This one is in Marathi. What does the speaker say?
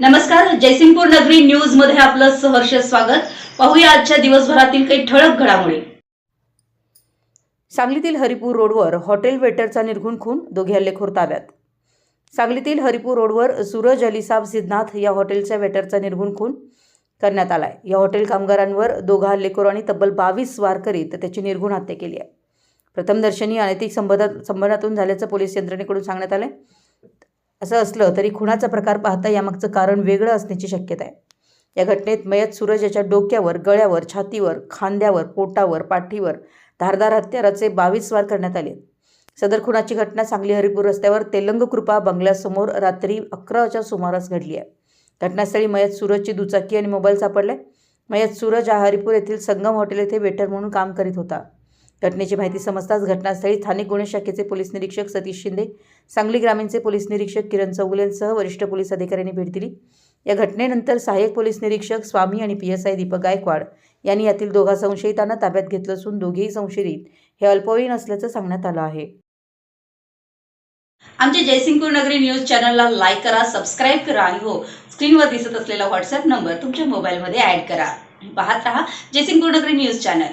नमस्कार जयसिंगपूर नगरी न्यूजमध्ये आपलं सहर्ष स्वागत. पाहूया आजच्या दिवसभरातील काही ठळक घडामोडी. सांगलीतील हरिपूर रोडवर हॉटेल वेटरचा निर्घुण खून दोघे हल्लेखोर ताब्यात. सांगलीतील हरिपूर रोडवर सूरज अलिसाब सिद्धनाथ या हॉटेलच्या वेटरचा निर्घुण खून करण्यात आला आहे या हॉटेल कामगारांवर दोघा हल्लेखोरांनी तब्बल बावीस वार करीत त्याची निर्घुण हत्या केली आहे. प्रथमदर्शनी अनैतिक संबंधात संबंधातून झाल्याचं पोलीस यंत्रणेकडून सांगण्यात आलं असं असलं तरी खुणाचा प्रकार पाहता यामागचं कारण वेगळं असण्याची शक्यता आहे या घटनेत मयत सूरज याच्या डोक्यावर गळ्यावर छातीवर खांद्यावर पोटावर पाठीवर धारदार हत्याराचे बावीस वार करण्यात आले. सदर खुनाची घटना सांगली हरिपूर रस्त्यावर तेलंग कृपा बंगल्यासमोर रात्री अकराच्या सुमारास घडली आहे. घटनास्थळी मयत सूरजची दुचाकी आणि मोबाईल सापडले मयत सूरज हा हरिपूर येथील संगम हॉटेल येथे वेटर म्हणून काम करीत होता. घटनेची माहिती समजताच घटनास्थळी स्थानिक गुन्हे शाखेचे पोलीस निरीक्षक सतीश शिंदे सांगली ग्रामीणचे पोलीस निरीक्षक किरण चौगुले यांसह वरिष्ठ पोलीस अधिकाऱ्यांनी भेट दिली. या घटनेनंतर सहाय्यक पोलीस निरीक्षक स्वामी आणि P S I Deepak Gaikwad यांनी यातील दोघा संशयितांना ताब्यात घेतलं असून दोघेही संशयित. हे अल्पवयीन असल्याचं सांगण्यात आलं आहे. आमच्या जयसिंगपूर नगरी न्यूज चॅनलला लाईक करा सबस्क्राईब करा आणि हो स्क्रीनवर दिसत असलेला व्हॉट्सअप नंबर तुमच्या मोबाईलमध्ये ऍड करा. पाहत रहा जयसिंगपूर नगरी न्यूज चॅनल.